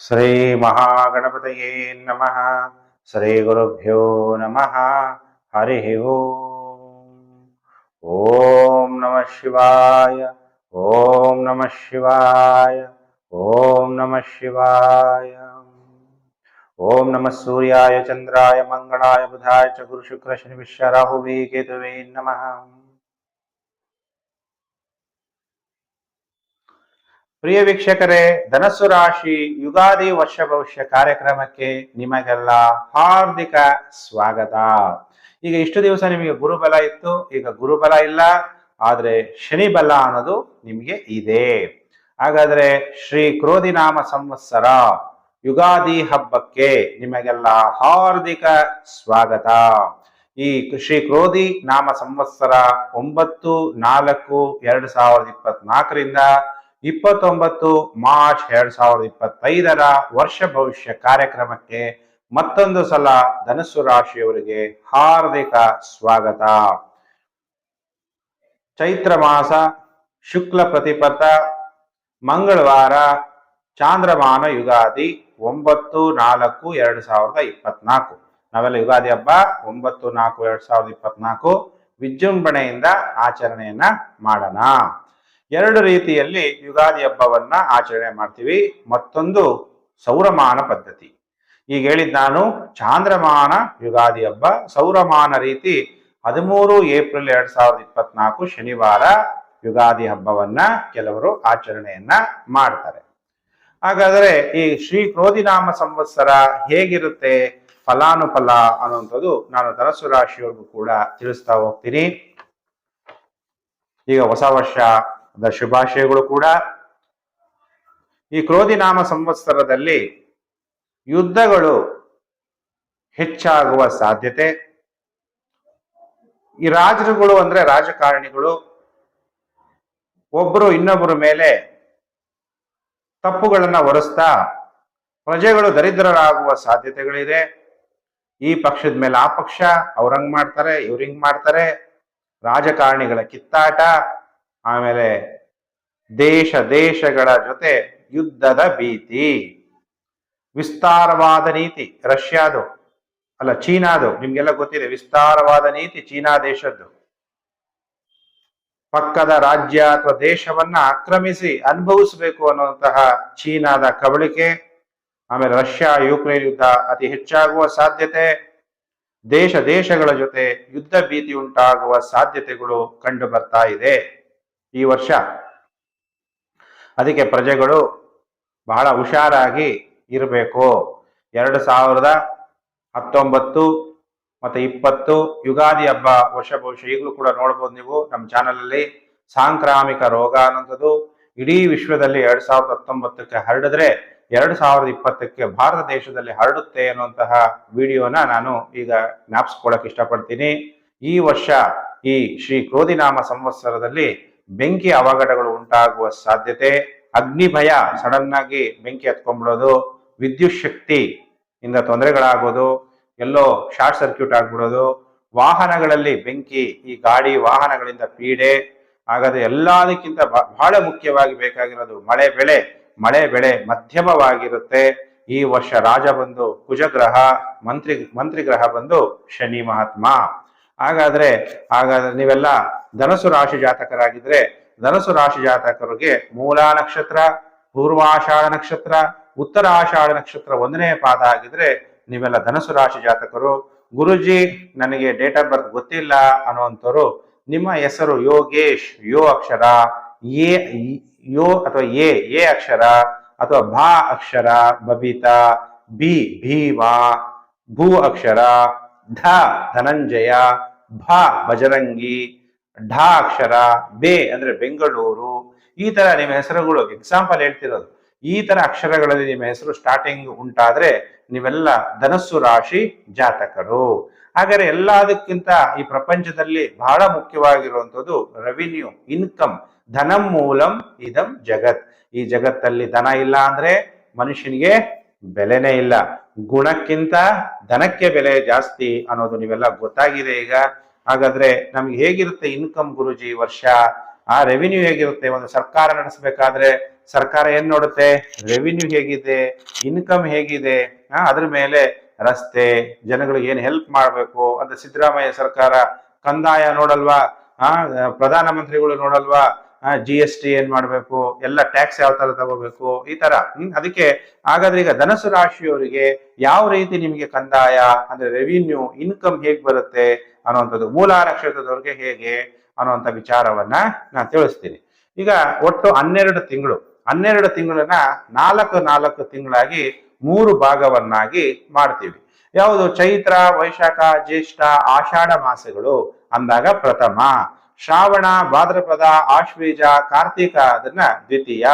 ಶ್ರೀ ಮಹಾಗಣಪತಯೇ ನಮಃ ಶ್ರೀ ಗುರುಭ್ಯೋ ನಮಃ ಹರಿ ಓಂ ಓಂ ನಮಃ ಶಿವಾಯ ಓಂ ನಮಃ ಶಿವಾಯ ಓಂ ನಮಃ ಶಿವಾಯ ಓಂ ನಮಃ ಸೂರ್ಯಾಯ ಚಂದ್ರಾಯ ಮಂಗಳಾಯ ಬುಧಾಯ ಚ ಗುರು ಪ್ರಿಯ ವೀಕ್ಷಕರೇ, ಧನಸ್ಸು ರಾಶಿ ಯುಗಾದಿ ವರ್ಷ ಭವಿಷ್ಯ ಕಾರ್ಯಕ್ರಮಕ್ಕೆ ನಿಮಗೆಲ್ಲ ಹಾರ್ದಿಕ ಸ್ವಾಗತ. ಈಗ ಇಷ್ಟು ದಿವಸ ನಿಮಗೆ ಗುರುಬಲ ಇತ್ತು, ಈಗ ಗುರುಬಲ ಇಲ್ಲ, ಆದ್ರೆ ಶನಿ ಬಲ ಅನ್ನೋದು ನಿಮಗೆ ಇದೆ. ಹಾಗಾದ್ರೆ ಶ್ರೀ ಕ್ರೋಧಿನಾಮ ಸಂವತ್ಸರ ಯುಗಾದಿ ಹಬ್ಬಕ್ಕೆ ನಿಮಗೆಲ್ಲ ಹಾರ್ದಿಕ ಸ್ವಾಗತ. ಈ ಶ್ರೀ ಕ್ರೋಧಿ ನಾಮ ಸಂವತ್ಸರ ಒಂಬತ್ತು ನಾಲ್ಕು ಎರಡು ಸಾವಿರದ ಇಪ್ಪತ್ನಾಲ್ಕರಿಂದ ಇಪ್ಪತ್ತೊಂಬತ್ತು ಮಾರ್ಚ್ ಎರಡ್ ಸಾವಿರದ ಇಪ್ಪತ್ತೈದರ ವರ್ಷ ಭವಿಷ್ಯ ಕಾರ್ಯಕ್ರಮಕ್ಕೆ ಮತ್ತೊಂದು ಸಲ ಧನಸ್ಸು ರಾಶಿಯವರಿಗೆ ಹಾರ್ದಿಕ ಸ್ವಾಗತ. ಚೈತ್ರ ಮಾಸ, ಶುಕ್ಲ ಪ್ರತಿಪಥ ಮಂಗಳವಾರ, ಚಾಂದ್ರಮಾನ ಯುಗಾದಿ ಒಂಬತ್ತು ನಾಲ್ಕು ಎರಡು ಸಾವಿರದ ಇಪ್ಪತ್ನಾಲ್ಕು. ನಾವೆಲ್ಲ ಯುಗಾದಿ ಹಬ್ಬ ಒಂಬತ್ತು ನಾಲ್ಕು ಎರಡ್ ಸಾವಿರದ ಇಪ್ಪತ್ನಾಲ್ಕು ವಿಜೃಂಭಣೆಯಿಂದ ಆಚರಣೆಯನ್ನ ಮಾಡೋಣ. ಎರಡು ರೀತಿಯಲ್ಲಿ ಯುಗಾದಿ ಹಬ್ಬವನ್ನ ಆಚರಣೆ ಮಾಡ್ತೀವಿ. ಮತ್ತೊಂದು ಸೌರಮಾನ ಪದ್ಧತಿ. ಈಗ ಹೇಳಿದ್ ನಾನು ಚಾಂದ್ರಮಾನ ಯುಗಾದಿ ಹಬ್ಬ. ಸೌರಮಾನ ರೀತಿ ಹದಿಮೂರು ಏಪ್ರಿಲ್ ಎರಡ್ ಸಾವಿರದ ಇಪ್ಪತ್ನಾಲ್ಕು ಶನಿವಾರ ಯುಗಾದಿ ಹಬ್ಬವನ್ನ ಕೆಲವರು ಆಚರಣೆಯನ್ನ ಮಾಡ್ತಾರೆ. ಹಾಗಾದ್ರೆ ಈ ಶ್ರೀ ಕ್ರೋಧಿನಾಮ ಸಂವತ್ಸರ ಹೇಗಿರುತ್ತೆ? ಫಲಾನುಫಲ ಅನ್ನುವಂಥದ್ದು ನಾನು ಧನಸ್ಸು ರಾಶಿಯವ್ರಿಗೂ ಕೂಡ ತಿಳಿಸ್ತಾ ಹೋಗ್ತೀನಿ. ಈಗ ಹೊಸ ವರ್ಷ ದ ಶುಭಾಶಯಗಳು ಕೂಡ. ಈ ಕ್ರೋಧಿನಾಮ ಸಂವತ್ಸರದಲ್ಲಿ ಯುದ್ಧಗಳು ಹೆಚ್ಚಾಗುವ ಸಾಧ್ಯತೆ. ಈ ರಾಜರುಗಳು ಅಂದ್ರೆ ರಾಜಕಾರಣಿಗಳು. ಒಬ್ಬರು ಇನ್ನೊಬ್ಬರ ಮೇಲೆ ತಪ್ಪುಗಳನ್ನ ಹೊರಿಸ್ತಾ ಪ್ರಜೆಗಳು ದರಿದ್ರರಾಗುವ ಸಾಧ್ಯತೆಗಳಿದೆ. ಈ ಪಕ್ಷದ ಮೇಲೆ ಆ ಪಕ್ಷ ಅವ್ರಂಗ್ ಮಾಡ್ತಾರೆ ಇವ್ರಿಂಗ್ ಮಾಡ್ತಾರೆ. ರಾಜಕಾರಣಿಗಳ ಕಿತ್ತಾಟ. ಆಮೇಲೆ ದೇಶ ದೇಶಗಳ ಜೊತೆ ಯುದ್ಧದ ಭೀತಿ. ವಿಸ್ತಾರವಾದ ನೀತಿ. ರಷ್ಯಾದು. ಅಲ್ಲ, ಚೀನಾದು. ನಿಮ್ಗೆಲ್ಲ ಗೊತ್ತಿದೆ, ವಿಸ್ತಾರವಾದ ನೀತಿ ಚೀನಾ ದೇಶದ್ದು. ಪಕ್ಕದ ರಾಜ್ಯ ಅಥವಾ ದೇಶವನ್ನ ಆಕ್ರಮಿಸಿ ಅನುಭವಿಸಬೇಕು ಅನ್ನುವಂತಹ ಚೀನಾದ ಕಬಳಿಕೆ, ಆಮೇಲೆ ರಷ್ಯಾ ಯುಕ್ರೇನ್ ಯುದ್ಧ ಅತಿ ಹೆಚ್ಚಾಗುವ ಸಾಧ್ಯತೆ, ದೇಶ ದೇಶಗಳ ಜೊತೆ ಯುದ್ಧ ಭೀತಿ ಉಂಟಾಗುವ ಸಾಧ್ಯತೆಗಳು ಕಂಡು ಬರ್ತಾ ಇದೆ. ಈ ವರ್ಷ. ಅದಕ್ಕೆ ಪ್ರಜೆಗಳು ಬಹಳ ಹುಷಾರಾಗಿ ಇರಬೇಕು. ಎರಡು ಸಾವಿರದ ಹತ್ತೊಂಬತ್ತು ಮತ್ತೆ ಇಪ್ಪತ್ತು ಯುಗಾದಿ ಹಬ್ಬ ವರ್ಷ ಭವಿಷ್ಯ ಈಗಲೂ ಕೂಡ ನೋಡ್ಬೋದು ನೀವು ನಮ್ಮ ಚಾನಲಲ್ಲಿ. ಸಾಂಕ್ರಾಮಿಕ ರೋಗ ಅನ್ನೋಂಥದ್ದು ಇಡೀ ವಿಶ್ವದಲ್ಲಿ ಎರಡು ಸಾವಿರದ ಹತ್ತೊಂಬತ್ತಕ್ಕೆ ಹರಡಿದ್ರೆ ಎರಡು ಸಾವಿರದ ಇಪ್ಪತ್ತಕ್ಕೆ ಭಾರತ ದೇಶದಲ್ಲಿ ಹರಡುತ್ತೆ ಅನ್ನುವಂತಹ ವಿಡಿಯೋನ ನಾನು ಈಗ ಜ್ಞಾಪಿಸ್ಕೊಳಕ್ಕೆ ಇಷ್ಟಪಡ್ತೀನಿ. ಈ ವರ್ಷ ಈ ಶ್ರೀ ಕ್ರೋಧಿನಾಮ ಸಂವತ್ಸರದಲ್ಲಿ ಬೆಂಕಿ ಅವಘಡಗಳು ಉಂಟಾಗುವ ಸಾಧ್ಯತೆ ಅಗ್ನಿ ಭಯ ಸಡನ್ ಆಗಿ ಬೆಂಕಿ ಹತ್ಕೊಂಡ್ಬಿಡೋದು, ವಿದ್ಯುತ್ ಶಕ್ತಿ ಇಂದ ತೊಂದರೆಗಳಾಗೋದು, ಎಲ್ಲೋ ಶಾರ್ಟ್ ಸರ್ಕ್ಯೂಟ್ ಆಗ್ಬಿಡೋದು, ವಾಹನಗಳಲ್ಲಿ ಬೆಂಕಿ, ಈ ಗಾಡಿ ವಾಹನಗಳಿಂದ ಪೀಡೆ, ಹಾಗಾದ್ರೆ ಎಲ್ಲದಕ್ಕಿಂತ ಬಹಳ ಮುಖ್ಯವಾಗಿ ಬೇಕಾಗಿರೋದು ಮಳೆ ಬೆಳೆ ಮಳೆ ಬೆಳೆ ಮಧ್ಯಮವಾಗಿರುತ್ತೆ. ಈ ವರ್ಷ ರಾಜ ಬಂದು ಕುಜಗ್ರಹ, ಮಂತ್ರಿ ಮಂತ್ರಿ ಗ್ರಹ ಬಂದು ಶನಿ ಮಹಾತ್ಮ. ಹಾಗಾದ್ರೆ ಹಾಗಾದ್ರೆ ನೀವೆಲ್ಲ ಧನಸು ರಾಶಿ ಜಾತಕರಾಗಿದ್ರೆ ಧನಸು ರಾಶಿ ಜಾತಕರಿಗೆ ಮೂಲ ನಕ್ಷತ್ರ, ಪೂರ್ವಾಷಾಢ ನಕ್ಷತ್ರ ಉತ್ತರ ಆಷಾಢ ನಕ್ಷತ್ರ ಒಂದನೇ ಪಾದ ಆಗಿದ್ರೆ ನೀವೆಲ್ಲ ಧನಸು ರಾಶಿ ಜಾತಕರು. ಗುರುಜಿ, ನನಗೆ ಡೇಟ್ ಆಫ್ ಬರ್ತ್ ಗೊತ್ತಿಲ್ಲ ಅನ್ನುವಂಥವ್ರು, ನಿಮ್ಮ ಹೆಸರು ಯೋಗೇಶ್, ಯೋ ಅಕ್ಷರ, ಎ, ಯೋ ಅಥವಾ ಎ ಎ ಅಕ್ಷರ ಅಥವಾ ಭಾ ಅಕ್ಷರ, ಬಬಿತಾ, ಬಿ, ಭೀಮ, ಭೂ ಅಕ್ಷರ ಢ ಧನಂಜಯ, ಭ ಬಜರಂಗಿ ಢ ಅಕ್ಷರ ಬೆ ಅಂದ್ರೆ ಬೆಂಗಳೂರು, ಈ ತರ ನಿಮ್ಮ ಹೆಸರುಗಳು ಎಕ್ಸಾಂಪಲ್ ಹೇಳ್ತಿರೋದು. ಈ ತರ ಅಕ್ಷರಗಳಲ್ಲಿ ನಿಮ್ಮ ಹೆಸರು ಸ್ಟಾರ್ಟಿಂಗ್ ಉಂಟಾದ್ರೆ ನೀವೆಲ್ಲ ಧನಸ್ಸು ರಾಶಿ ಜಾತಕರು. ಹಾಗಾದ್ರೆ ಎಲ್ಲದಕ್ಕಿಂತ ಈ ಪ್ರಪಂಚದಲ್ಲಿ ಬಹಳ ಮುಖ್ಯವಾಗಿರುವಂತದ್ದು ರೆವಿನ್ಯೂ ಇನ್ಕಮ್ ಧನಂ ಮೂಲಂ ಇದಂ ಜಗತ್. ಈ ಜಗತ್ತಲ್ಲಿ ಧನ ಇಲ್ಲ ಅಂದ್ರೆ ಮನುಷ್ಯನಿಗೆ ಬೆಲೆನೇ ಇಲ್ಲ. ಗುಣಕ್ಕಿಂತ ಧನಕ್ಕೆ ಬೆಲೆ ಜಾಸ್ತಿ ಅನ್ನೋದು ನೀವೆಲ್ಲ ಗೊತ್ತಾಗಿದೆ ಈಗ. ಹಾಗಾದ್ರೆ ನಮ್ಗೆ ಹೇಗಿರುತ್ತೆ ಇನ್ಕಮ್ ಗುರುಜಿ ವರ್ಷ? ಆ ರೆವಿನ್ಯೂ ಹೇಗಿರುತ್ತೆ? ಒಂದು ಸರ್ಕಾರ ನಡೆಸಬೇಕಾದ್ರೆ ಸರ್ಕಾರ ಏನ್ ನೋಡುತ್ತೆ? ರೆವಿನ್ಯೂ ಹೇಗಿದೆ? ಇನ್ಕಮ್ ಹೇಗಿದೆ? ಅದ್ರ ಮೇಲೆ ರಸ್ತೆ, ಜನಗಳಿಗೆ ಏನ್ ಹೆಲ್ಪ್ ಮಾಡಬೇಕು ಅಂತ ಸಿದ್ದರಾಮಯ್ಯ ಸರ್ಕಾರ ಕಂದಾಯ ನೋಡಲ್ವಾ? ಆ, ಪ್ರಧಾನಮಂತ್ರಿಗಳು ನೋಡಲ್ವಾ? ಜಿ ಎಸ್ ಟಿ ಏನ್ ಮಾಡ್ಬೇಕು, ಎಲ್ಲ ಟ್ಯಾಕ್ಸ್ ಯಾವ ತರ ತಗೋಬೇಕು, ಈ ತರ. ಅದಕ್ಕೆ ಹಾಗಾದ್ರೆ ಈಗ ಧನಸು ರಾಶಿಯವರಿಗೆ ಯಾವ ರೀತಿ ನಿಮಗೆ ಕಂದಾಯ, ಅಂದ್ರೆ ರೆವಿನ್ಯೂ ಇನ್ಕಮ್ ಹೇಗ್ ಬರುತ್ತೆ ಅನ್ನುವಂಥದ್ದು ಮೂಲ ನಕ್ಷತ್ರದವ್ರಿಗೆ ಹೇಗೆ ಅನ್ನುವಂಥ ವಿಚಾರವನ್ನ ನಾನು ತಿಳಿಸ್ತೀನಿ. ಈಗ ಒಟ್ಟು ಹನ್ನೆರಡು ತಿಂಗಳು, ಹನ್ನೆರಡು ತಿಂಗಳನ್ನ ನಾಲ್ಕು ನಾಲ್ಕು ತಿಂಗಳಾಗಿ ಮೂರು ಭಾಗವನ್ನಾಗಿ ಮಾಡ್ತೀವಿ. ಯಾವುದು ಚೈತ್ರ, ವೈಶಾಖ, ಜ್ಯೇಷ್ಠ, ಆಷಾಢ ಮಾಸಗಳು ಅಂದಾಗ ಪ್ರಥಮ. ಶ್ರಾವಣ, ಭಾದ್ರಪದ, ಆಶ್ವೀಜ, ಕಾರ್ತಿಕ ಅದನ್ನ ದ್ವಿತೀಯ.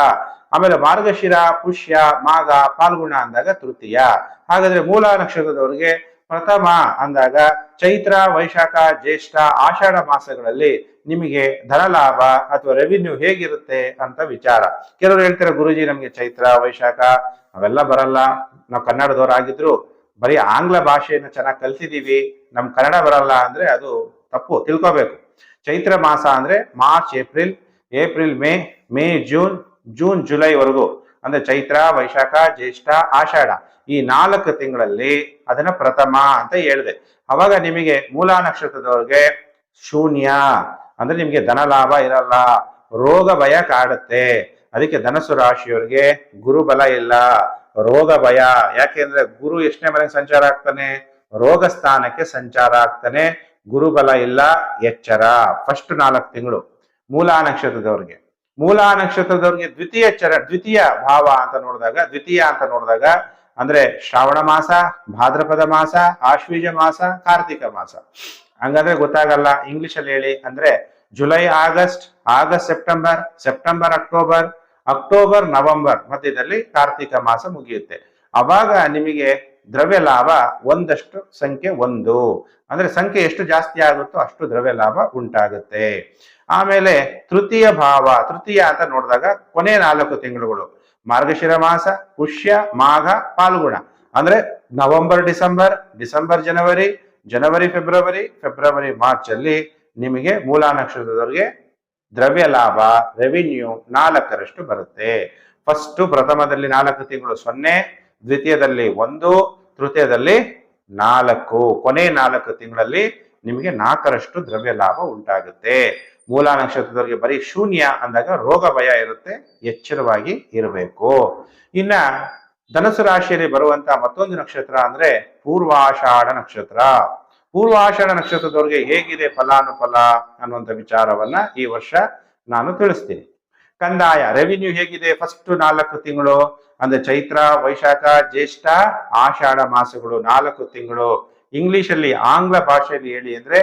ಆಮೇಲೆ ಮಾರ್ಗಶಿರ, ಪುಷ್ಯ, ಮಾಘ ಪಾಲ್ಗುಣ ಅಂದಾಗ ತೃತೀಯ. ಹಾಗಾದ್ರೆ ಮೂಲ ನಕ್ಷತ್ರದವರಿಗೆ ಪ್ರಥಮ ಅಂದಾಗ ಚೈತ್ರ, ವೈಶಾಖ, ಜ್ಯೇಷ್ಠ, ಆಷಾಢ ಮಾಸಗಳಲ್ಲಿ ನಿಮಗೆ ಧನ ಲಾಭ ಅಥವಾ ರೆವಿನ್ಯೂ ಹೇಗಿರುತ್ತೆ ಅಂತ ವಿಚಾರ. ಕೆಲವರು ಹೇಳ್ತಾರೆ, ಗುರುಜಿ, ನಮ್ಗೆ ಚೈತ್ರ, ವೈಶಾಖ ಅವೆಲ್ಲ ಬರಲ್ಲ. ನಾವು ಕನ್ನಡದವರಾಗಿದ್ರು ಬರೀ ಆಂಗ್ಲ ಭಾಷೆಯನ್ನು ಚೆನ್ನಾಗಿ ಕಲ್ತಿದೀವಿ. ನಮ್ ಕನ್ನಡ ಬರಲ್ಲ ಅಂದ್ರೆ ಅದು ತಪ್ಪು, ತಿಳ್ಕೊಬೇಕು. ಚೈತ್ರ ಮಾಸ ಅಂದ್ರೆ March, April April, May May, June June, ಜುಲೈವರೆಗೂ. ಅಂದ್ರೆ ಚೈತ್ರ, ವೈಶಾಖ, ಜ್ಯೇಷ್ಠ, ಆಷಾಢ. ಈ ನಾಲ್ಕು ತಿಂಗಳಲ್ಲಿ ಅದನ್ನ ಪ್ರಥಮ ಅಂತ ಹೇಳಿದೆ. ಅವಾಗ ನಿಮಗೆ ಮೂಲ ನಕ್ಷತ್ರದವ್ರಿಗೆ ಶೂನ್ಯ. ಅಂದ್ರೆ ನಿಮ್ಗೆ ಧನ ಲಾಭ ಇರಲ್ಲ. ರೋಗ ಭಯ ಕಾಡುತ್ತೆ. ಅದಕ್ಕೆ ಧನಸು ರಾಶಿಯವರಿಗೆ ಗುರು ಬಲ ಇಲ್ಲ. ರೋಗ ಭಯ. ಯಾಕೆಂದ್ರೆ ಗುರು ಎಷ್ಟನೇ ಮನೆಗೆ ಸಂಚಾರ ಆಗ್ತಾನೆ? ರೋಗ ಸ್ಥಾನಕ್ಕೆ ಸಂಚಾರ ಆಗ್ತಾನೆ. ಗುರುಬಲ ಇಲ್ಲ, ಎಚ್ಚರ. ಫಸ್ಟ್ ನಾಲ್ಕು ತಿಂಗಳು ಮೂಲ ನಕ್ಷತ್ರದವ್ರಿಗೆ. ಮೂಲಾ ನಕ್ಷತ್ರದವ್ರಿಗೆ ದ್ವಿತೀಯ ಚರ, ದ್ವಿತೀಯ ಭಾವ ಅಂತ ನೋಡಿದಾಗ, ದ್ವಿತೀಯ ಅಂತ ನೋಡಿದಾಗ ಅಂದ್ರೆ ಶ್ರಾವಣ ಮಾಸ, ಭಾದ್ರಪದ ಮಾಸ, ಆಶ್ವೀಜ ಮಾಸ, ಕಾರ್ತಿಕ ಮಾಸ. ಹಂಗಂದ್ರೆ ಗೊತ್ತಾಗಲ್ಲ ಇಂಗ್ಲಿಷ್ ಅಲ್ಲಿ ಹೇಳಿ ಅಂದ್ರೆ July, August August, September September, October October, November ಮಧ್ಯದಲ್ಲಿ ಕಾರ್ತಿಕ ಮಾಸ ಮುಗಿಯುತ್ತೆ. ಅವಾಗ ನಿಮಗೆ ದ್ರವ್ಯ ಲಾಭ ಒಂದಷ್ಟು ಸಂಖ್ಯೆ ಒಂದು. ಅಂದ್ರೆ ಸಂಖ್ಯೆ ಎಷ್ಟು ಜಾಸ್ತಿ ಆಗುತ್ತೋ ಅಷ್ಟು ದ್ರವ್ಯ ಲಾಭ ಉಂಟಾಗುತ್ತೆ. ಆಮೇಲೆ ತೃತೀಯ ಭಾವ, ತೃತೀಯ ಅಂತ ನೋಡಿದಾಗ ಕೊನೆ ನಾಲ್ಕು ತಿಂಗಳುಗಳು. ಮಾರ್ಗಶಿರ ಮಾಸ, ಪುಷ್ಯ, ಮಾಘ, ಪಾಲ್ಗುಣ. ಅಂದ್ರೆ November, December December, January January, February February, March ಅಲ್ಲಿ ನಿಮಗೆ ಮೂಲ ನಕ್ಷತ್ರದವರಿಗೆ ದ್ರವ್ಯ ಲಾಭ ರೆವಿನ್ಯೂ ನಾಲ್ಕರಷ್ಟು ಬರುತ್ತೆ. ಫಸ್ಟ್ ಪ್ರಥಮದಲ್ಲಿ ನಾಲ್ಕು ತಿಂಗಳು ಸೊನ್ನೆ ದ್ವಿತೀಯದಲ್ಲಿ ಒಂದು, ತೃತೀಯದಲ್ಲಿ ನಾಲ್ಕು. ಕೊನೆ ನಾಲ್ಕು ತಿಂಗಳಲ್ಲಿ ನಿಮಗೆ ನಾಲ್ಕರಷ್ಟು ದ್ರವ್ಯ ಲಾಭ ಉಂಟಾಗುತ್ತೆ. ಮೂಲ ನಕ್ಷತ್ರದವರಿಗೆ ಬರೀ ಶೂನ್ಯ ಅಂದಾಗ ರೋಗ ಭಯ ಇರುತ್ತೆ, ಎಚ್ಚರವಾಗಿ ಇರಬೇಕು. ಇನ್ನ ಧನಸು ರಾಶಿಯಲ್ಲಿ ಬರುವಂತ ಮತ್ತೊಂದು ನಕ್ಷತ್ರ ಅಂದ್ರೆ ಪೂರ್ವಾಷಾಢ ನಕ್ಷತ್ರ. ಪೂರ್ವಾಷಾಢ ನಕ್ಷತ್ರದವರಿಗೆ ಹೇಗಿದೆ ಫಲಾನುಫಲ ಅನ್ನುವಂಥ ವಿಚಾರವನ್ನ ಈ ವರ್ಷ ನಾನು ತಿಳಿಸ್ತೀನಿ. ಕಂದಾಯ ರೆವಿನ್ಯೂ ಹೇಗಿದೆ ಫಸ್ಟ್ ನಾಲ್ಕು ತಿಂಗಳು? ಅಂದ್ರೆ ಚೈತ್ರ, ವೈಶಾಖ, ಜ್ಯೇಷ್ಠ, ಆಷಾಢ ಮಾಸಗಳು ನಾಲ್ಕು ತಿಂಗಳು. ಇಂಗ್ಲಿಷ್ ಅಲ್ಲಿ ಆಂಗ್ಲ ಭಾಷೆಯಲ್ಲಿ ಹೇಳಿ ಅಂದ್ರೆ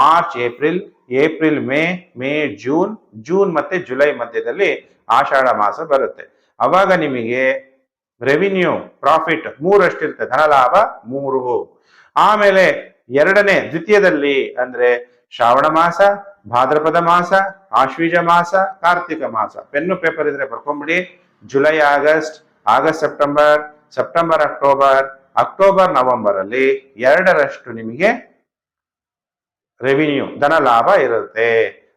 March, April April, May May, June June ಮತ್ತೆ ಜುಲೈ ಮಧ್ಯದಲ್ಲಿ ಆಷಾಢ ಮಾಸ ಬರುತ್ತೆ. ಅವಾಗ ನಿಮಗೆ ರೆವಿನ್ಯೂ ಪ್ರಾಫಿಟ್ ಮೂರಷ್ಟಿರುತ್ತೆ, ಧನಲಾಭ ಮೂರು. ಆಮೇಲೆ ಎರಡನೇ, ದ್ವಿತೀಯದಲ್ಲಿ ಅಂದ್ರೆ ಶ್ರಾವಣ ಮಾಸ ಭಾದ್ರಪದ ಮಾಸ, ಆಶ್ವೀಜ ಮಾಸ, ಕಾರ್ತಿಕ ಮಾಸ. ಪೆನ್ನು ಪೇಪರ್ ಇದ್ರೆ ಬರ್ಕೊಂಬಿಡಿ. July, August August, September September, October October November ಅಲ್ಲಿ ಎರಡರಷ್ಟು ನಿಮಗೆ ರೆವಿನ್ಯೂ ಧನ ಲಾಭ ಇರುತ್ತೆ.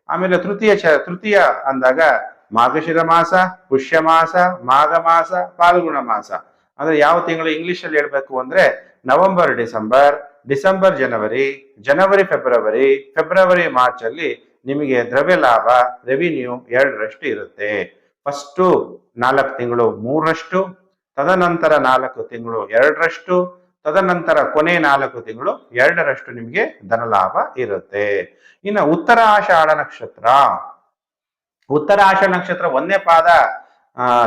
ಆಮೇಲೆ ತೃತೀಯ ಚ, ತೃತೀಯ ಅಂದಾಗ ಮಾರ್ಗಶಿರ ಮಾಸ, ಪುಷ್ಯ ಮಾಸ, ಮಾಘ ಮಾಸ, ಪಾಲ್ಗುಣ ಮಾಸ. ಅಂದ್ರೆ ಯಾವ ತಿಂಗಳು ಇಂಗ್ಲಿಷ್ ಅಲ್ಲಿ ಹೇಳ್ಬೇಕು ಅಂದ್ರೆ November, December December January January, February February March ಅಲ್ಲಿ ನಿಮಗೆ ದ್ರವ್ಯ ಲಾಭ ರೆವಿನ್ಯೂ ಎರಡರಷ್ಟು ಇರುತ್ತೆ. ಫಸ್ಟು ನಾಲ್ಕು ತಿಂಗಳು ಮೂರರಷ್ಟು, ತದನಂತರ ನಾಲ್ಕು ತಿಂಗಳು ಎರಡರಷ್ಟು, ತದನಂತರ ಕೊನೆ ನಾಲ್ಕು ತಿಂಗಳು ಎರಡರಷ್ಟು ನಿಮಗೆ ಧನಲಾಭ ಇರುತ್ತೆ. ಇನ್ನು ಉತ್ತರ ಆಷಾಢ ನಕ್ಷತ್ರ. ಉತ್ತರ ಆಷಾಢ ನಕ್ಷತ್ರ ಒಂದನೇ ಪಾದ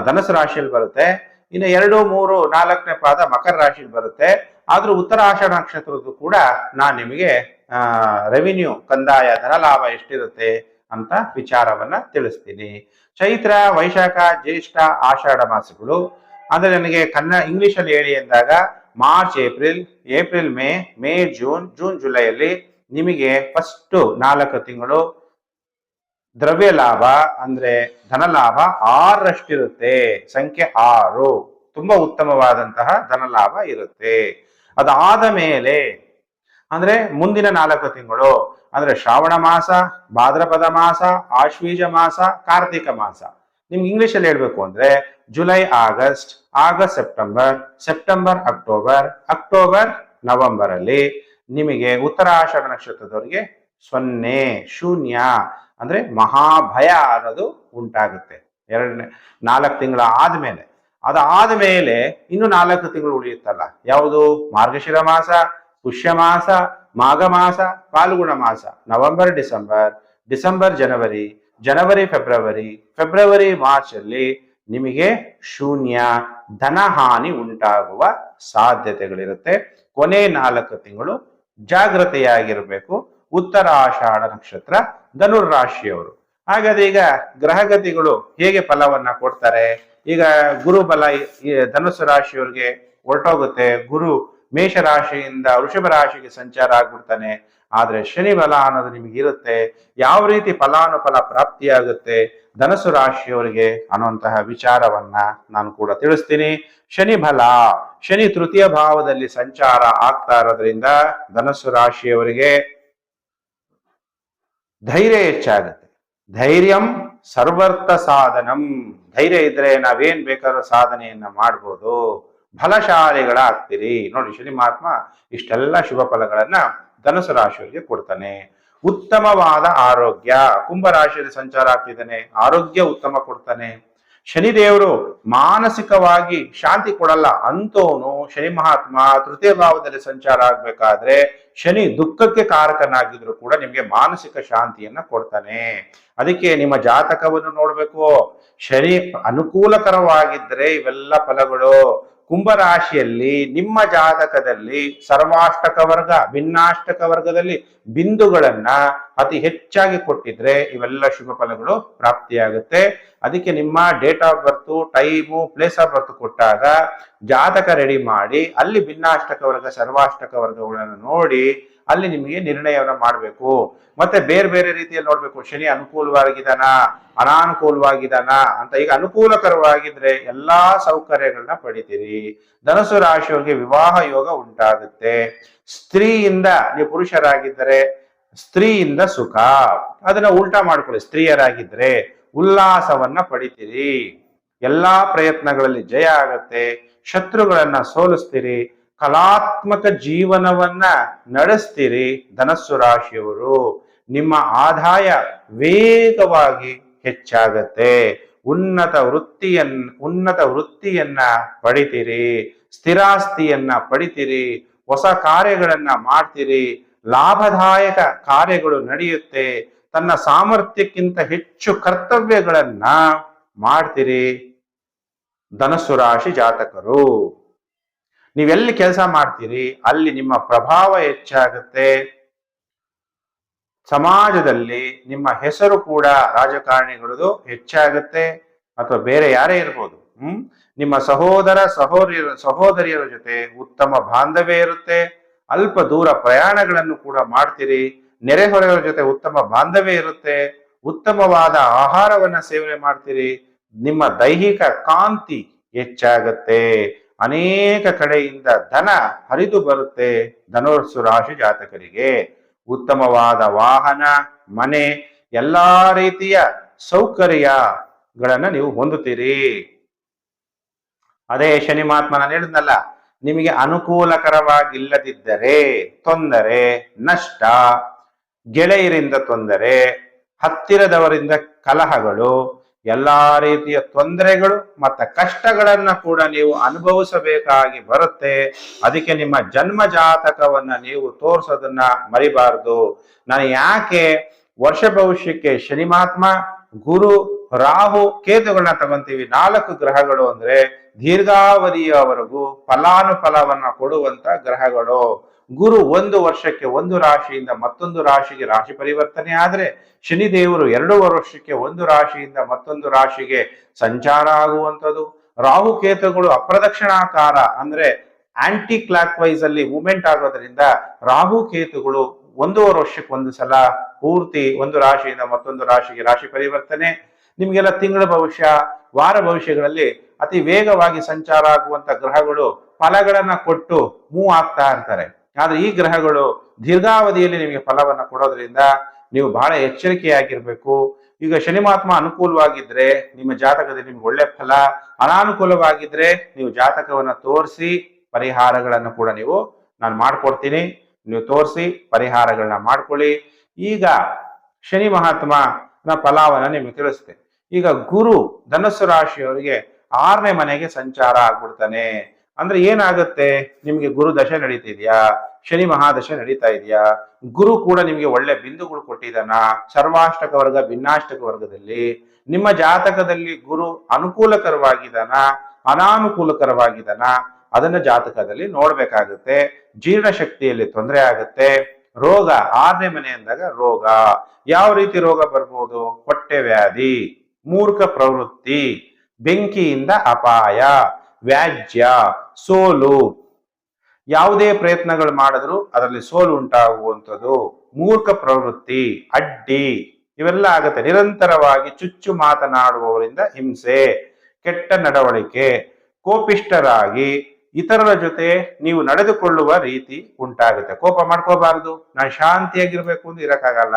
ಧನುಸು ರಾಶಿಯಲ್ಲಿ ಬರುತ್ತೆ. ಇನ್ನು ಎರಡು, ಮೂರು, ನಾಲ್ಕನೇ ಪಾದ ಮಕರ ರಾಶಿಯಲ್ಲಿ ಬರುತ್ತೆ. ಆದ್ರೂ ಉತ್ತರ ಆಷಾಢ ನಕ್ಷತ್ರದ್ದು ಕೂಡ ನಾನು ನಿಮಗೆ ರೆವಿನ್ಯೂ ಕಂದಾಯ ಧನಲಾಭ ಎಷ್ಟಿರುತ್ತೆ ಅಂತ ವಿಚಾರವನ್ನ ತಿಳಿಸ್ತೀನಿ. ಚೈತ್ರ, ವೈಶಾಖ, ಜ್ಯೇಷ್ಠ, ಆಷಾಢ ಮಾಸಗಳು. ಅಂದ್ರೆ ನನಗೆ ಕನ್ನಡ ಇಂಗ್ಲಿಷ್ ಅಲ್ಲಿ ಹೇಳಿ ಅಂದಾಗ March, April April, May May, June June, ಜುಲೈಯಲ್ಲಿ ನಿಮಗೆ ಫಸ್ಟ್ ನಾಲ್ಕು ತಿಂಗಳು ದ್ರವ್ಯ ಲಾಭ ಅಂದ್ರೆ ಧನ ಲಾಭ ಆರರಷ್ಟಿರುತ್ತೆ. ಸಂಖ್ಯೆ ಆರು. ತುಂಬಾ ಉತ್ತಮವಾದಂತಹ ಧನ ಲಾಭ ಇರುತ್ತೆ. ಅದಾದ ಮೇಲೆ, ಅಂದ್ರೆ ಮುಂದಿನ ನಾಲ್ಕು ತಿಂಗಳು, ಅಂದ್ರೆ ಶ್ರಾವಣ ಮಾಸ, ಭಾದ್ರಪದ ಮಾಸ, ಆಶ್ವೀಜ ಮಾಸ, ಕಾರ್ತಿಕ ಮಾಸ. ನಿಮ್ಗೆ ಇಂಗ್ಲಿಷ್ ಅಲ್ಲಿ ಹೇಳ್ಬೇಕು ಅಂದ್ರೆ July August August September September October October November ಅಲ್ಲಿ ನಿಮಗೆ ಉತ್ತರಾಷಾಢ ನಕ್ಷತ್ರದವರಿಗೆ ಸೊನ್ನೆ, ಶೂನ್ಯ, ಅಂದ್ರೆ ಮಹಾಭಯ ಅನ್ನೋದು ಉಂಟಾಗುತ್ತೆ. ಎರಡನೇ ನಾಲ್ಕು ತಿಂಗಳ ಆದ್ಮೇಲೆ. ಅದಾದ ಮೇಲೆ ಇನ್ನು ನಾಲ್ಕು ತಿಂಗಳು ಉಳಿಯುತ್ತಲ್ಲ. ಯಾವುದು? ಮಾರ್ಗಶಿರ ಮಾಸ, ಪುಷ್ಯ ಮಾಸ, ಮಾಘ ಮಾಸ ಪಾಲ್ಗುಣ ಮಾಸ. November, December December, January January, February February March ಅಲ್ಲಿ ನಿಮಗೆ ಶೂನ್ಯ ಧನಹಾನಿ ಉಂಟಾಗುವ ಸಾಧ್ಯತೆಗಳಿರುತ್ತೆ. ಕೊನೆ ನಾಲ್ಕು ತಿಂಗಳು ಜಾಗ್ರತೆಯಾಗಿರಬೇಕು. ಉತ್ತರಾಷಾಢ ನಕ್ಷತ್ರ ಧನುರ್ರಾಶಿಯವರು ಹಾಗಾದ್ರೆ ಈಗ ಗ್ರಹಗತಿಗಳು ಹೇಗೆ ಫಲವನ್ನ ಕೊಡ್ತಾರೆ? ಈಗ ಗುರು ಬಲ ಧನುಸು ರಾಶಿಯವರಿಗೆ ಹೊರಟೋಗುತ್ತೆ. ಗುರು ಮೇಷ ರಾಶಿಯಿಂದ ವೃಷಭ ರಾಶಿಗೆ ಸಂಚಾರ ಆಗ್ಬಿಡ್ತಾನೆ. ಆದ್ರೆ ಶನಿ ಬಲ ಅನ್ನೋದು ನಿಮಗೆ ಇರುತ್ತೆ ಯಾವ ರೀತಿ ಫಲಾನುಫಲ ಪ್ರಾಪ್ತಿಯಾಗುತ್ತೆ? ಧನಸು ರಾಶಿಯವರಿಗೆ ಅನ್ನುವಂತಹ ವಿಚಾರವನ್ನ ನಾನು ಕೂಡ ತಿಳಿಸ್ತೀನಿ. ಶನಿ ಬಲ, ಶನಿ ತೃತೀಯ ಭಾವದಲ್ಲಿ ಸಂಚಾರ ಆಗ್ತಾ ಇರೋದ್ರಿಂದ ಧನಸ್ಸು ರಾಶಿಯವರಿಗೆ ಧೈರ್ಯ ಹೆಚ್ಚಾಗುತ್ತೆ. ಧೈರ್ಯಂ ಸರ್ವರ್ಥ ಸಾಧನಂ. ಧೈರ್ಯ ಇದ್ರೆ ನಾವೇನ್ ಬೇಕಾದ್ರೂ ಸಾಧನೆಯನ್ನ ಮಾಡ್ಬೋದು. ಫಲಶಾಲಿಗಳಾಗ್ತೀರಿ. ನೋಡಿ ಶ್ರೀ ಮಹಾತ್ಮ ಇಷ್ಟೆಲ್ಲ ಶುಭ ಫಲಗಳನ್ನ ಧನುಸು ರಾಶಿಯವರಿಗೆ ಕೊಡ್ತಾನೆ. ಉತ್ತಮವಾದ ಆರೋಗ್ಯ. ಕುಂಭ ರಾಶಿಯಲ್ಲಿ ಸಂಚಾರ ಆಗ್ತಿದ್ದಾನೆ. ಆರೋಗ್ಯ ಉತ್ತಮ ಕೊಡ್ತಾನೆ. ಶನಿದೇವರು ಮಾನಸಿಕವಾಗಿ ಶಾಂತಿ ಕೊಡಲ್ಲ ಅಂತವನು ಶನಿ ಮಹಾತ್ಮ ತೃತೀಯ ಭಾವದಲ್ಲಿ ಸಂಚಾರ ಆಗ್ಬೇಕಾದ್ರೆ ಶನಿ ದುಃಖಕ್ಕೆ ಕಾರಕನಾಗಿದ್ರು ಕೂಡ ನಿಮಗೆ ಮಾನಸಿಕ ಶಾಂತಿಯನ್ನ ಕೊಡ್ತಾನೆ. ಅದಕ್ಕೆ ನಿಮ್ಮ ಜಾತಕವನ್ನು ನೋಡ್ಬೇಕು. ಶನಿ ಅನುಕೂಲಕರವಾಗಿದ್ರೆ ಇವೆಲ್ಲ ಫಲಗಳು. ಕುಂಭರಾಶಿಯಲ್ಲಿ ನಿಮ್ಮ ಜಾತಕದಲ್ಲಿ ಸರ್ವಾಷ್ಟಕ ವರ್ಗ ಭಿನ್ನಾಷ್ಟಕ ವರ್ಗದಲ್ಲಿ ಬಿಂದುಗಳನ್ನ ಅತಿ ಹೆಚ್ಚಾಗಿ ಕೊಟ್ಟಿದ್ರೆ ಇವೆಲ್ಲ ಶುಭ ಫಲಗಳು ಪ್ರಾಪ್ತಿಯಾಗುತ್ತೆ. ಅದಕ್ಕೆ ನಿಮ್ಮ date of birth time place of birth ಕೊಟ್ಟಾಗ ಜಾತಕ ರೆಡಿ ಮಾಡಿ ಅಲ್ಲಿ ಭಿನ್ನಾಷ್ಟಕ ವರ್ಗ ಸರ್ವಾಷ್ಟಕ ವರ್ಗಗಳನ್ನು ನೋಡಿ ಅಲ್ಲಿ ನಿಮಗೆ ನಿರ್ಣಯವನ್ನ ಮಾಡಬೇಕು. ಮತ್ತೆ ಬೇರೆ ಬೇರೆ ರೀತಿಯಲ್ಲಿ ನೋಡ್ಬೇಕು. ಶನಿ ಅನುಕೂಲವಾಗಿದ್ದಾನ? ಅನಾನುಕೂಲವಾಗಿದ್ದಾನ? ಅಂತ ಈಗ ಅನುಕೂಲಕರವಾಗಿದ್ರೆ ಎಲ್ಲಾ ಸೌಕರ್ಯಗಳನ್ನ ಪಡಿತೀರಿ. ಧನಸು ರಾಶಿಯವರಿಗೆ ವಿವಾಹ ಯೋಗ ಉಂಟಾಗುತ್ತೆ. ಸ್ತ್ರೀಯಿಂದ ನೀವು ಪುರುಷರಾಗಿದ್ದರೆ ಸ್ತ್ರೀಯಿಂದ ಸುಖ. ಅದನ್ನ ಉಲ್ಟಾ ಮಾಡ್ಕೊಳ್ಳಿ. ಸ್ತ್ರೀಯರಾಗಿದ್ರೆ ಉಲ್ಲಾಸವನ್ನ ಪಡಿತೀರಿ. ಎಲ್ಲಾ ಪ್ರಯತ್ನಗಳಲ್ಲಿ ಜಯ ಆಗತ್ತೆ. ಶತ್ರುಗಳನ್ನ ಸೋಲಿಸ್ತೀರಿ. ಕಲಾತ್ಮಕ ಜೀವನವನ್ನ ನಡೆಸ್ತೀರಿ ಧನಸ್ಸು ರಾಶಿಯವರು. ನಿಮ್ಮ ಆದಾಯ ವೇಗವಾಗಿ ಹೆಚ್ಚಾಗತ್ತೆ. ಉನ್ನತ ವೃತ್ತಿಯನ್, ಉನ್ನತ ವೃತ್ತಿಯನ್ನ ಪಡಿತೀರಿ. ಸ್ಥಿರಾಸ್ತಿಯನ್ನ ಪಡಿತೀರಿ. ಹೊಸ ಕಾರ್ಯಗಳನ್ನ ಮಾಡ್ತೀರಿ. ಲಾಭದಾಯಕ ಕಾರ್ಯಗಳು ನಡೆಯುತ್ತೆ. ತನ್ನ ಸಾಮರ್ಥ್ಯಕ್ಕಿಂತ ಹೆಚ್ಚು ಕರ್ತವ್ಯಗಳನ್ನ ಮಾಡ್ತೀರಿ. ಧನಸ್ಸು ರಾಶಿ ಜಾತಕರು. ನೀವೆಲ್ಲಿ ಕೆಲಸ ಮಾಡ್ತೀರಿ? ಅಲ್ಲಿ ನಿಮ್ಮ ಪ್ರಭಾವ ಹೆಚ್ಚಾಗುತ್ತೆ. ಸಮಾಜದಲ್ಲಿ ನಿಮ್ಮ ಹೆಸರು ಕೂಡ ರಾಜಕಾರಣಿಗಳದು ಹೆಚ್ಚಾಗುತ್ತೆ. ಅಥವಾ ಬೇರೆ ಯಾರೇ ಇರ್ಬೋದು, ಹ್ಮ್? ನಿಮ್ಮ ಸಹೋದರ ಸಹೋದರಿಯರ ಸಹೋದರಿಯರ ಜೊತೆ ಉತ್ತಮ ಬಾಂಧವ್ಯ ಇರುತ್ತೆ. ಅಲ್ಪ ದೂರ ಪ್ರಯಾಣಗಳನ್ನು ಕೂಡ ಮಾಡ್ತೀರಿ. ನೆರೆಹೊರೆಯವರ ಜೊತೆ ಉತ್ತಮ ಬಾಂಧವ್ಯ ಇರುತ್ತೆ. ಉತ್ತಮವಾದ ಆಹಾರವನ್ನ ಸೇವನೆ ಮಾಡ್ತೀರಿ. ನಿಮ್ಮ ದೈಹಿಕ ಕಾಂತಿ ಹೆಚ್ಚಾಗತ್ತೆ. ಅನೇಕ ಕಡೆಯಿಂದ ಧನ ಹರಿದು ಬರುತ್ತೆ ಧನುರ್ಸು ರಾಶಿ ಜಾತಕರಿಗೆ. ಉತ್ತಮವಾದ ವಾಹನ, ಮನೆ, ಎಲ್ಲಾ ರೀತಿಯ ಸೌಕರ್ಯಗಳನ್ನ ನೀವು ಹೊಂದುತ್ತೀರಿ. ಅದೇ ಶನಿ ಮಹಾತ್ಮ ನಾನು ಹೇಳಿದ್ನಲ್ಲ, ನಿಮಗೆ ಅನುಕೂಲಕರವಾಗಿಲ್ಲದಿದ್ದರೆ ತೊಂದರೆ, ನಷ್ಟ, ಗೆಳೆಯರಿಂದ ತೊಂದರೆ, ಹತ್ತಿರದವರಿಂದ ಕಲಹಗಳು ಎಲ್ಲಾ ರೀತಿಯ ತೊಂದರೆಗಳು ಮತ್ತು ಕಷ್ಟಗಳನ್ನ ಕೂಡ ನೀವು ಅನುಭವಿಸಬೇಕಾಗಿ ಬರುತ್ತೆ. ಅದಕ್ಕೆ ನಿಮ್ಮ ಜನ್ಮ ಜಾತಕವನ್ನ ನೀವು ತೋರಿಸೋದನ್ನ ಮರಿಬಾರದು. ನಾನು ಯಾಕೆ ವರ್ಷ ಭವಿಷ್ಯಕ್ಕೆ ಶನಿ ಮಹಾತ್ಮ ಗುರು, ರಾಹು, ಕೇತುಗಳನ್ನ ತಗೊಂತೀವಿ? ನಾಲ್ಕು ಗ್ರಹಗಳು ಅಂದ್ರೆ ದೀರ್ಘಾವಧಿಯವರೆಗೂ ಫಲಾನುಫಲವನ್ನ ಕೊಡುವಂತ ಗ್ರಹಗಳು. ಗುರು ಒಂದು ವರ್ಷಕ್ಕೆ ಒಂದು ರಾಶಿಯಿಂದ ಮತ್ತೊಂದು ರಾಶಿಗೆ ರಾಶಿ ಪರಿವರ್ತನೆ ಆದರೆ ಶನಿದೇವರು ಎರಡು ವರ್ಷಕ್ಕೆ ಒಂದು ರಾಶಿಯಿಂದ ಮತ್ತೊಂದು ರಾಶಿಗೆ ಸಂಚಾರ ಆಗುವಂಥದ್ದು. ರಾಹುಕೇತುಗಳು ಅಪ್ರದಕ್ಷಿಣಾಕಾರ ಅಂದರೆ ಆಂಟಿ ಕ್ಲಾಕ್ ವೈಸ್ ಅಲ್ಲಿ ಮೂವ್ಮೆಂಟ್ ಆಗೋದ್ರಿಂದ ರಾಹುಕೇತುಗಳು ಒಂದೂವರೆ ವರ್ಷಕ್ಕೆ ಒಂದು ಸಲ ಪೂರ್ತಿ ಒಂದು ರಾಶಿಯಿಂದ ಮತ್ತೊಂದು ರಾಶಿಗೆ ರಾಶಿ ಪರಿವರ್ತನೆ. ನಿಮಗೆಲ್ಲ ತಿಂಗಳ ಭವಿಷ್ಯ, ವಾರ ಭವಿಷ್ಯಗಳಲ್ಲಿ ಅತಿ ವೇಗವಾಗಿ ಸಂಚಾರ ಆಗುವಂತ ಗ್ರಹಗಳು ಫಲಗಳನ್ನ ಕೊಟ್ಟು ಮೂವ್ ಆಗ್ತಾ ಇರ್ತಾರೆ. ಆದ್ರೆ ಈ ಗ್ರಹಗಳು ದೀರ್ಘಾವಧಿಯಲ್ಲಿ ನಿಮಗೆ ಫಲವನ್ನ ಕೊಡೋದ್ರಿಂದ ನೀವು ಬಹಳ ಎಚ್ಚರಿಕೆಯಾಗಿರ್ಬೇಕು. ಈಗ ಶನಿ ಮಹಾತ್ಮ ಅನುಕೂಲವಾಗಿದ್ರೆ ನಿಮ್ಮ ಜಾತಕದಲ್ಲಿ ನಿಮ್ಗೆ ಒಳ್ಳೆ ಫಲ, ಅನಾನುಕೂಲವಾಗಿದ್ರೆ ನೀವು ಜಾತಕವನ್ನ ತೋರಿಸಿ ಪರಿಹಾರಗಳನ್ನು ಕೂಡ ನೀವು ನಾನು ಮಾಡ್ಕೊಡ್ತೀನಿ. ನೀವು ತೋರಿಸಿ ಪರಿಹಾರಗಳನ್ನ ಮಾಡ್ಕೊಳ್ಳಿ. ಈಗ ಶನಿ ಮಹಾತ್ಮನ ಫಲಾವನ್ನ ನಿಮಗೆ ತಿಳಿಸುತ್ತೆ ಈಗ ಗುರು ಧನಸ್ಸು ರಾಶಿಯವರಿಗೆ ಆರನೇ ಮನೆಗೆ ಸಂಚಾರ ಆಗ್ಬಿಡ್ತಾನೆ. ಅಂದ್ರೆ ಏನಾಗುತ್ತೆ? ನಿಮ್ಗೆ ಗುರು ದಶೆ ನಡೀತಿದ್ಯಾ? ಶನಿ ಮಹಾದಶೆ ನಡೀತಾ ಇದೆಯಾ? ಗುರು ಕೂಡ ನಿಮ್ಗೆ ಒಳ್ಳೆ ಬಿಂದುಗಳು ಕೊಟ್ಟಿದ್ದಾನ? ಸರ್ವಾಷ್ಟಕ ವರ್ಗ, ಭಿನ್ನಾಷ್ಟಕ ವರ್ಗದಲ್ಲಿ. ನಿಮ್ಮ ಜಾತಕದಲ್ಲಿ ಗುರು ಅನುಕೂಲಕರವಾಗಿದ್ದಾನ? ಅನಾನುಕೂಲಕರವಾಗಿದ್ದಾನ? ಅದನ್ನ ಜಾತಕದಲ್ಲಿ ನೋಡ್ಬೇಕಾಗುತ್ತೆ. ಜೀರ್ಣಶಕ್ತಿಯಲ್ಲಿ ತೊಂದರೆ ಆಗುತ್ತೆ. ರೋಗ, ಆರನೇ ಮನೆ ಅಂದಾಗ ರೋಗ. ಯಾವ ರೀತಿ ರೋಗ ಬರ್ಬೋದು? ಹೊಟ್ಟೆ ವ್ಯಾಧಿ, ಮೂರ್ಖ ಪ್ರವೃತ್ತಿ, ಬೆಂಕಿಯಿಂದ ಅಪಾಯ. ವ್ಯಾಜ್ಯ, ಸೋಲು. ಯಾವುದೇ ಪ್ರಯತ್ನಗಳು ಮಾಡಿದ್ರು ಅದರಲ್ಲಿ ಸೋಲು ಉಂಟಾಗುವಂಥದ್ದು. ಮೂರ್ಖ ಪ್ರವೃತ್ತಿ, ಅಡ್ಡಿ, ಇವೆಲ್ಲ ಆಗುತ್ತೆ. ನಿರಂತರವಾಗಿ ಚುಚ್ಚು ಮಾತನಾಡುವವರಿಂದ ಹಿಂಸೆ, ಕೆಟ್ಟ ನಡವಳಿಕೆ ಕೋಪಿಷ್ಟರಾಗಿ ಇತರರ ಜೊತೆ ನೀವು ನಡೆದುಕೊಳ್ಳುವ ರೀತಿ ಉಂಟಾಗುತ್ತೆ. ಕೋಪ ಮಾಡ್ಕೋಬಾರದು. ನಾನು ಶಾಂತಿಯಾಗಿರ್ಬೇಕು ಅಂತ ಇರಕ್ಕಾಗಲ್ಲ.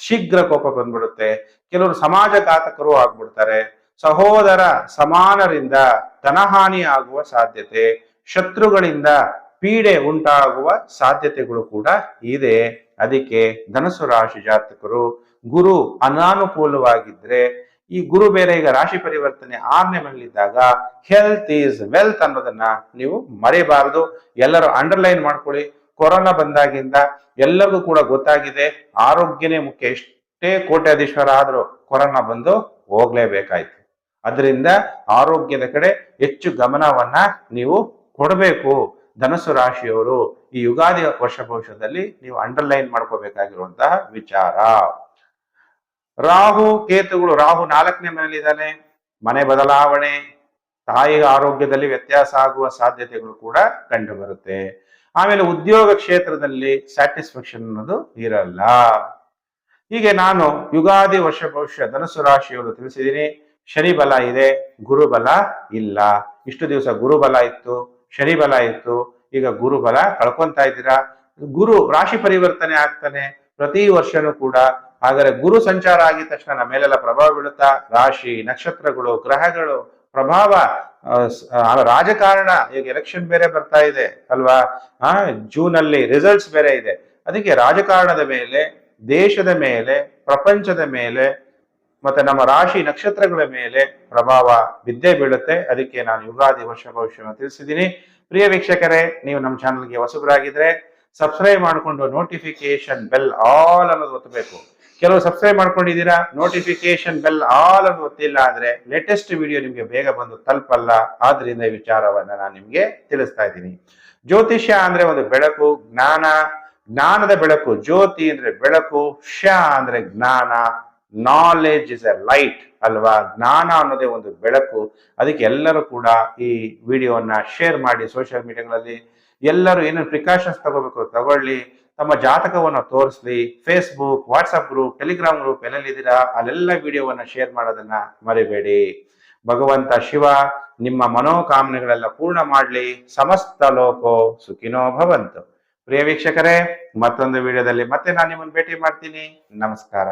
ಶೀಘ್ರ ಕೋಪ ಬಂದ್ಬಿಡುತ್ತೆ. ಕೆಲವರು ಸಮಾಜಘಾತಕರು ಆಗ್ಬಿಡ್ತಾರೆ. ಸಹೋದರ ಸಮಾನರಿಂದ ಧನಹಾನಿ ಆಗುವ ಸಾಧ್ಯತೆ, ಶತ್ರುಗಳಿಂದ ಪೀಡೆ ಉಂಟಾಗುವ ಸಾಧ್ಯತೆಗಳು ಕೂಡ ಇದೆ. ಅದಕ್ಕೆ ಧನಸು ರಾಶಿ ಜಾತಕರು, ಗುರು ಅನಾನುಕೂಲವಾಗಿದ್ರೆ, ಈ ಗುರು ಬೇರೆ ಈಗ ರಾಶಿ ಪರಿವರ್ತನೆ ಆರನೇ ಮನೆಯಲ್ಲಿದ್ದಾಗ ಹೆಲ್ತ್ ಈಸ್ ವೆಲ್ತ್ ಅನ್ನೋದನ್ನ ನೀವು ಮರೆಯಬಾರದು. ಎಲ್ಲರೂ ಅಂಡರ್ಲೈನ್ ಮಾಡ್ಕೊಳ್ಳಿ. ಕೊರೋನಾ ಬಂದಾಗಿಂದ ಎಲ್ಲರಿಗೂ ಕೂಡ ಗೊತ್ತಾಗಿದೆ. ಆರೋಗ್ಯನೇ ಮುಖ್ಯ. ಎಷ್ಟೇ ಕೋಟ್ಯಾಧೀಶ್ವರ ಆದರೂ ಕೊರೋನಾ ಬಂದು ಹೋಗ್ಲೇಬೇಕಾಯ್ತು. ಅದರಿಂದ ಆರೋಗ್ಯದ ಕಡೆ ಹೆಚ್ಚು ಗಮನವನ್ನ ನೀವು ಕೊಡಬೇಕು. ಧನಸ್ಸು ರಾಶಿಯವರು ಈ ಯುಗಾದಿ ವರ್ಷ ಭವಿಷ್ಯದಲ್ಲಿ ನೀವು ಅಂಡರ್ಲೈನ್ ಮಾಡ್ಕೋಬೇಕಾಗಿರುವಂತಹ ವಿಚಾರ. ರಾಹು, ಕೇತುಗಳು, ರಾಹು ನಾಲ್ಕನೇ ಮನೆಯಲ್ಲಿದ್ದಾನೆ ಮನೆ ಬದಲಾವಣೆ ತಾಯಿ ಆರೋಗ್ಯದಲ್ಲಿ ವ್ಯತ್ಯಾಸ ಆಗುವ ಸಾಧ್ಯತೆಗಳು ಕೂಡ ಕಂಡು ಬರುತ್ತೆ ಆಮೇಲೆ ಉದ್ಯೋಗ ಕ್ಷೇತ್ರದಲ್ಲಿ ಸ್ಯಾಟಿಸ್ಫ್ಯಾಕ್ಷನ್ ಅನ್ನೋದು ಇರಲ್ಲ. ಹೀಗೆ ನಾನು ಯುಗಾದಿ ವರ್ಷ ಭವಿಷ್ಯ ಧನಸ್ಸು ರಾಶಿಯವರು ತಿಳಿಸಿದ್ದೀನಿ. ಶನಿ ಬಲ ಇದೆ, ಗುರುಬಲ ಇಲ್ಲ. ಇಷ್ಟು ದಿವಸ ಗುರುಬಲ ಇತ್ತು ಶನಿ ಬಲ ಇತ್ತು, ಈಗ ಗುರುಬಲ ಕಳ್ಕೊಂತಾ ಇದ್ದೀರಾ? ಗುರು ರಾಶಿ ಪರಿವರ್ತನೆ ಆಗ್ತಾನೆ ಪ್ರತಿ ವರ್ಷನೂ ಕೂಡ. ಆದರೆ ಗುರು ಸಂಚಾರ ಆಗಿದ ತಕ್ಷಣ ನಮ್ಮ ಮೇಲೆಲ್ಲ ಪ್ರಭಾವ ಬೀಳುತ್ತಾ? ರಾಶಿ, ನಕ್ಷತ್ರಗಳು, ಗ್ರಹಗಳು, ಪ್ರಭಾವ ರಾಜಕಾರಣ, ಈಗ ಎಲೆಕ್ಷನ್ ಬೇರೆ ಬರ್ತಾ ಇದೆ ಅಲ್ವಾ? ಆ ಜೂನ್ ಅಲ್ಲಿ ರಿಸಲ್ಟ್ಸ್ ಬೇರೆ ಇದೆ. ಅದಕ್ಕೆ ರಾಜಕಾರಣದ ಮೇಲೆ, ದೇಶದ ಮೇಲೆ, ಪ್ರಪಂಚದ ಮೇಲೆ ಮತ್ತೆ ನಮ್ಮ ರಾಶಿ ನಕ್ಷತ್ರಗಳ ಮೇಲೆ ಪ್ರಭಾವ ಬಿದ್ದೇ ಬೀಳುತ್ತೆ. ಅದಕ್ಕೆ ನಾನು ಯುಗಾದಿ ವರ್ಷ ಭವಿಷ್ಯವನ್ನು ತಿಳಿಸಿದ್ದೀನಿ. ಪ್ರಿಯ ವೀಕ್ಷಕರೇ, ನೀವು ನಮ್ಮ ಚಾನಲ್ಗೆ ಹೊಸಬರಾಗಿದ್ರೆ ಸಬ್ಸ್ಕ್ರೈಬ್ ಮಾಡಿಕೊಂಡು ನೋಟಿಫಿಕೇಶನ್ ಬೆಲ್ ಆಲ್ ಅನ್ನೋದು ಒತ್ತಬೇಕು. ಕೆಲವು ಸಬ್ಸ್ಕ್ರೈಬ್ ಮಾಡ್ಕೊಂಡಿದ್ದೀರಾ? ನೋಟಿಫಿಕೇಶನ್ ಬೆಲ್ ಆಲ್ ಅನ್ನೋದು ಗೊತ್ತಿಲ್ಲ ಅಂದ್ರೆ ಲೇಟೆಸ್ಟ್ ವಿಡಿಯೋ ನಿಮ್ಗೆ ಬೇಗ ಬಂದು ತಲುಪಲ್ಲ. ಆದ್ರಿಂದ ಈ ವಿಚಾರವನ್ನ ನಾನು ನಿಮ್ಗೆ ತಿಳಿಸ್ತಾ ಇದ್ದೀನಿ. ಜ್ಯೋತಿಷ್ಯ ಅಂದ್ರೆ ಒಂದು ಬೆಳಕು, ಜ್ಞಾನ. ಜ್ಞಾನದ ಬೆಳಕು ಜ್ಯೋತಿ ಅಂದ್ರೆ ಬೆಳಕು ಶ ಅಂದ್ರೆ ಜ್ಞಾನ. ನಾಲೆಜ್ ಇಸ್ ಎ ಲೈಟ್ ಅಲ್ವಾ? ಜ್ಞಾನ ಅನ್ನೋದೇ ಒಂದು ಬೆಳಕು. ಅದಕ್ಕೆ ಎಲ್ಲರೂ ಕೂಡ ಈ ವಿಡಿಯೋವನ್ನ ಶೇರ್ ಮಾಡಿ ಸೋಷಿಯಲ್ ಮೀಡಿಯಾಗಳಲ್ಲಿ ಎಲ್ಲರೂ ಏನೇನು ಪ್ರಿಕಾಷನ್ಸ್ ತಗೋಬೇಕು ತಗೊಳ್ಳಿ. ತಮ್ಮ ಜಾತಕವನ್ನು ತೋರಿಸ್ಲಿ. Facebook WhatsApp group Telegram group ಎಲ್ಲೆಲ್ಲಿದ್ದೀರಾ ಅಲ್ಲೆಲ್ಲ ವಿಡಿಯೋವನ್ನು ಶೇರ್ ಮಾಡೋದನ್ನ ಮರಿಬೇಡಿ. ಭಗವಂತ ಶಿವ, ನಿಮ್ಮ ಮನೋಕಾಮನೆಗಳೆಲ್ಲ ಪೂರ್ಣ ಮಾಡಲಿ. ಸಮಸ್ತ ಲೋಕೋ ಸುಖಿನೋ ಭವಂತು. ಪ್ರಿಯ ವೀಕ್ಷಕರೇ, ಮತ್ತೊಂದು ವಿಡಿಯೋದಲ್ಲಿ ಮತ್ತೆ ನಾನು ನಿಮ್ಮನ್ನು ಭೇಟಿ ಮಾಡ್ತೀನಿ. ನಮಸ್ಕಾರ.